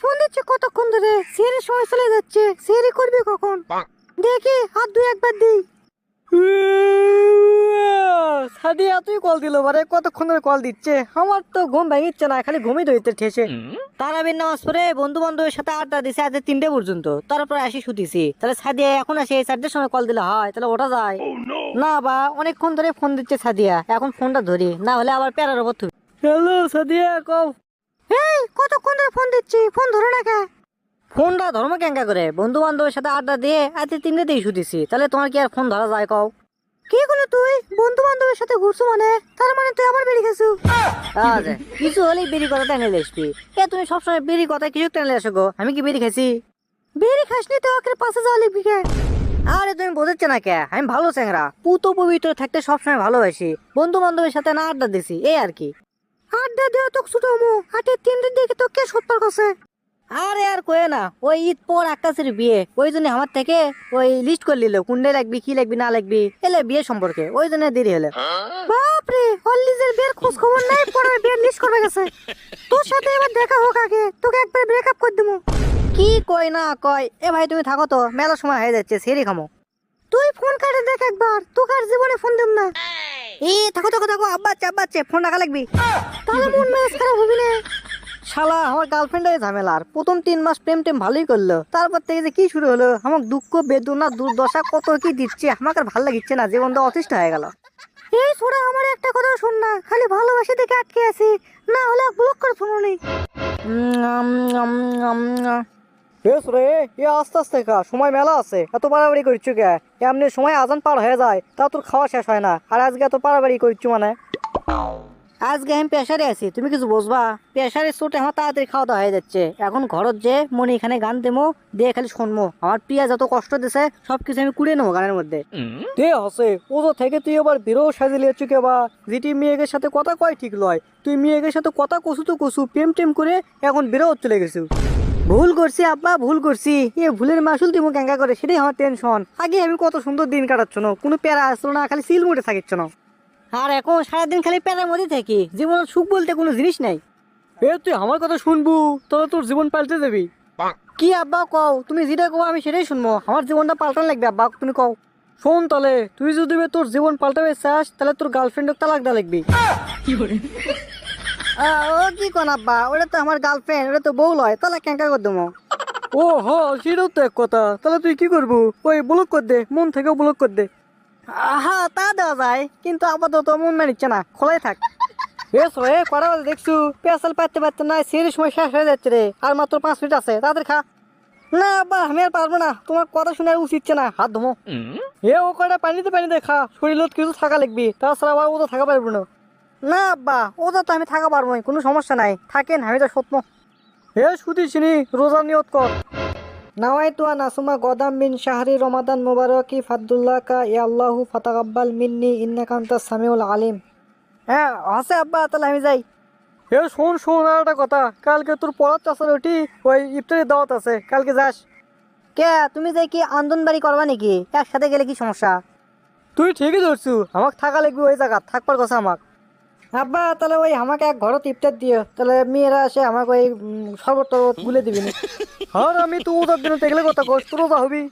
Phone দিচ্ছে কতক্ষণ ধরে? সেরি সময় চলে যাচ্ছে। সেরি করবি কখন? দেখি আর দুই একবার দিই। সাদিয়া তুই কল দিল বারে কতক্ষণ ধরে কল দিচ্ছে? আমার তো ঘুম ভেঙেছে না খালি ঘুমই ধরতে ঠেসে। তারাবির নামাজ পড়ে বন্ধু বান্ধবের সাথে আড্ডা দিছে আজ তিনটে পর্যন্ত। তারপর আসি শুতিছি। তাহলে সাদিয়া এখন আসে চারটের সময় কল দিলে হয় তাহলে ওটা যায়। না বা অনেকক্ষণ ধরে ফোন দিচ্ছে সাদিয়া এখন ফোনটা ধরি না হলে আবার প্যারার ওপর হ্যালো সাদিয়া কও? কতক্ষণ ধরে ফোন দিচ্ছি? ফোন ধরে না কে? ফোনটা ধর্ম ক্যাঙ্কা করে? বন্ধু বান্ধবের সাথে আড্ডা দিয়ে আজ তিনটেতেই শুতেছি তাহলে তোমার কি আর ফোন ধরা যায় কও? কি করল তুই? বন্ধু বান্ধবের সাথে ঘুরছো মানে? তার মানে তুই আবার বেরিয়ে গেছো আচ্ছা। কিছু হলেই বেরি কথা টেনে আসবি। এ তুমি সবসময় বেরি কথা কিছু টেনে আসো গো। আমি কি বেরি খাইছি? বেরি খাসনি তো? ওকে পাশে যাওয়া লিখবি কে? আরে তুমি বোঝাচ্ছে না কে? আমি ভালো চ্যাংরা। পুতো পবিত্র থাকতে সবসময় ভালোবাসি। বন্ধু বান্ধবের সাথে না আড্ডা দিছি। এই আর কি। তো ছোট মো হাটে তিনটে দিকে তো কে সত্তর কাছে আরে আর কয়ে না ওই ঈদ পর আকাশের বিয়ে ওই জন্য আমার থেকে ওই লিস্ট করে নিল কোনটাই লাগবি কি লাগবি না লাগবি এলে বিয়ে সম্পর্কে ওই জন্য দেরি হলো। বাপরে বিয়ের খোঁজ খবর নাই পরে বিয়ের লিস্ট করবে গেছে। তোর সাথে এবার দেখা হোক আগে তোকে একবার ব্রেকআপ করে দেবো কি কয় না কয় এ ভাই তুমি থাকো তো মেলা সময় হয়ে যাচ্ছে সেরি খামো। তুই ফোন কাটে দেখ একবার তোকে আর জীবনে ফোন দেব না। এ, থাকো থাকো থাকো, আব্বা আব্বা আচ্ছা ফোন রাখা লাগবি। তাহলে মন মেজাজ খারাপ হবি না। শালা, আমার গার্লফ্রেন্ডের ঝামেলার প্রথম তিন মাস প্রেম টেম ভালোই করল। তারপর থেকে যে কি শুরু হলো আমার দুঃখ, বেদনা, দুর্দশা, কত কি দিচ্ছে, আমাকে আর ভালো লাগিচ্ছে না, জীবনটা অতিষ্ঠ হয়ে গেল। এই ছোড়া আমার একটা কথা শোন না, খালি ভালোবাসে দেখে আটকে আছি, না হলে ব্লক করে ফোন নেই বেশ রে এ আস্তে আস্তে খা সময় মেলা আছে এত বাড়াবাড়ি করছ কে? এমনি সময় আজান পার হয়ে যায় তা তোর খাওয়া শেষ হয় না আর আজকে এত বাড়াবাড়ি করছ মানে? আজকে আমি পেশারে আছি তুমি কিছু বুঝবা? পেশারে চোটে আমার তাড়াতাড়ি খাওয়া দাওয়া হয়ে যাচ্ছে। এখন ঘরত যে মনে এখানে গান দেবো দিয়ে খালি শুনব আমার প্রিয়া যত কষ্ট দিছে সবকিছু আমি কুড়িয়ে নেব গানের মধ্যে। দে হসে ও তো থেকে তুই আবার বেরো সাজিয়ে চুকে বা? যেটি মেয়েদের সাথে কথা কয় ঠিক লয়। তুই মেয়েদের সাথে কথা কসু তো কসু প্রেম টেম করে এখন বেরো চলে গেছু। ভুল করছি আব্বা ভুল করছি। এ ভুলের মাসুল তুমি ক্যাঙ্গা করে সেটাই আমার টেনশন আগে আমি কত সুন্দর দিন কাটাচ্ছ না কোনো প্যারা আসলো না খালি সিল মুটে থাকিচ্ছ না। আর এখন সারাদিন খালি প্যারার মধ্যে থাকি জীবনে সুখ বলতে কোনো জিনিস নাই। এ তুই আমার কথা শুনবু? তাহলে তোর জীবন পাল্টে যাবি। কি আব্বা কও? তুমি যেটা কও আমি সেটাই শুনব। আমার জীবনটা পাল্টান লাগবে আব্বা তুমি কও। শোন তাহলে তুই যদি তোর জীবন পাল্টাবে চাস তাহলে তোর গার্লফ্রেন্ডকে তালাক দেওয়া লাগবি। আহ, ও কি কোন আব্বা? ওটা তো আমার গার্লফ্রেন্ড ওটা তো বউ লয়। তাহলে ক্যাঙ্কা করে দেবো। ও হ সেটাও তো এক কথা। তাহলে তুই কি করব? ওই ব্লক কর দে মন থেকেও ব্লক কর দে। হ্যাঁ তা দেওয়া যায়। কিন্তু আপাতত মন মানিচ্ছে না। খোলাই থাক। বেশ রে কটা বাজে দেখছু? পেঁচাল পাইতে পারতে না সেই সময় শেষ হয়ে যাচ্ছে রে। আর মাত্র পাঁচ মিনিট আছে। তাদের খা। না আব্বা আমি আর পারব না। তোমার কথা শুনে আর উচিত না। হাত ধমো। এ ও কটা পানিতে পানিতে খা। শরীরত কিছু থাকা লাগবি। তাছাড়া আবার ও তো থাকা পারব না। না, আব্বা ওটা তো আমি থাকা পারব কোনো সমস্যা নাই। থাকেন, আমি তো সত্য। হে শুধু চিনি রোজা নিয়ত কর। নাওয়াইতু আন আসুমা গদাম মিন শাহরি রমাদান মুবারকি ফাদুল্লাহ কা ইয়া আল্লাহু ফাতাকাব্বাল মিন্নি, ইন্নাকা আনতাস সামিউল আলিম। হ্যাঁ আছে, আব্বা, তাহলে আমি যাই। হে শোন শোন, আর একটা কথা। কালকে তোর পড়ার চাষের ওটি ওই ইফতারি দাওয়াত আছে। কালকে যাস। কে, তুমি যাই কি আন্দোলনবাড়ি করবা নাকি? একসাথে গেলে কি সমস্যা? তুই ঠিকই ধরছু। আমাকে থাকা লাগবে ওই জায়গা, থাকবার কথা আমাক। আব্বা তাহলে ওই আমাকে এক ঘরত ইফতার দিও। তাহলে মেয়েরা আসে আমাকে ওই শরবত টরবত গুলে দিবি না। আর আমি তো ওদের দিনে দেখলে কথা কস তোর হবি?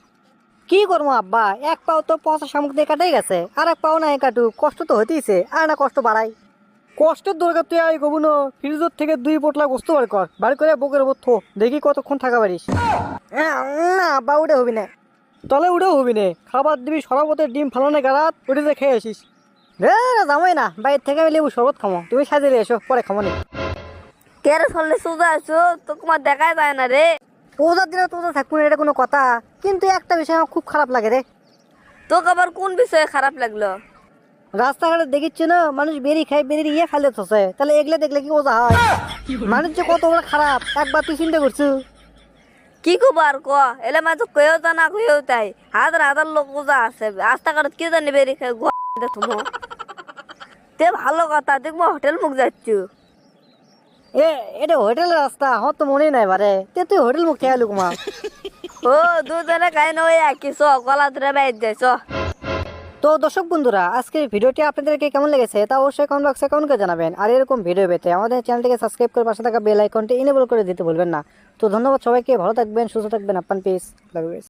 কি করব আব্বা? এক পাও তো পচা শামুক দিয়ে কাটাই গেছে আর এক পাও নাই কাটু কষ্ট তো হতেইছে আর না কষ্ট বাড়াই। কষ্টের দরকার তুই আই কবু না ফ্রিজের থেকে দুই পোটলা গোস্ত বার কর বার করে বুকের উপর থো দেখি কতক্ষণ থাকা পারিস। আহ, না আব্বা উঠে হবি না। তলে উঠেও হবি না খাবার দিবি সরাবতের ডিম ফালানো গারাত উঠে খেয়ে আসিস। রে জামাই না বাইরে থেকে আমি লেবু শরবত খামো। তুমি সাজিয়ে এসো পরে খামো নি কেরে চললে সোজা আছো তো তোমার দেখাই যায় না রে। ওজার দিনে তো থাকব না, এটা কোনো কথা। কিন্তু একটা বিষয় আমার খুব খারাপ লাগে রে। তোকে আবার কোন বিষয়ে খারাপ লাগল? রাস্তাঘাটে দেখিচ্ছি না মানুষ বেরিয়ে খায় বেরিয়ে ইয়ে ফেলে থসে তাহলে এগুলো দেখলে কি ওজা হয়? মানুষ যে কত বড় খারাপ একবার তুই চিন্তা করছু। কি খবর ক? এলে মাঝে কেউ তা না কয়েও তাই। হাজার হাজার লোক পূজা আছে। রাস্তাঘাট কে জানি বেরি তুমি। তে ভালো কথা দেখব হোটেল মুখ যাচ্ছ এ এটা হোটেলের রাস্তা আমার তো মনে নাই বারে তে তুই হোটেল মুখ খেয়ালুক মা ও দুজনে খাই নয় একই চ গলা ধরে বাইর যাই চ। তো দর্শক বন্ধুরা, আজকের ভিডিওটি আপনাদেরকে কেমন লেগেছে তা অবশ্যই কমেন্ট বক্সে কমেন্ট করে জানাবেন। আর এরকম ভিডিও পেতে আমাদের চ্যানেলটিকে সাবস্ক্রাইব করে পাশে থাকা বেল আইকনটি ইনেবল করে দিতে ভুলবেন না। তো ধন্যবাদ সবাইকে, ভালো থাকবেন, সুস্থ থাকবেন আপনার পিস লাভ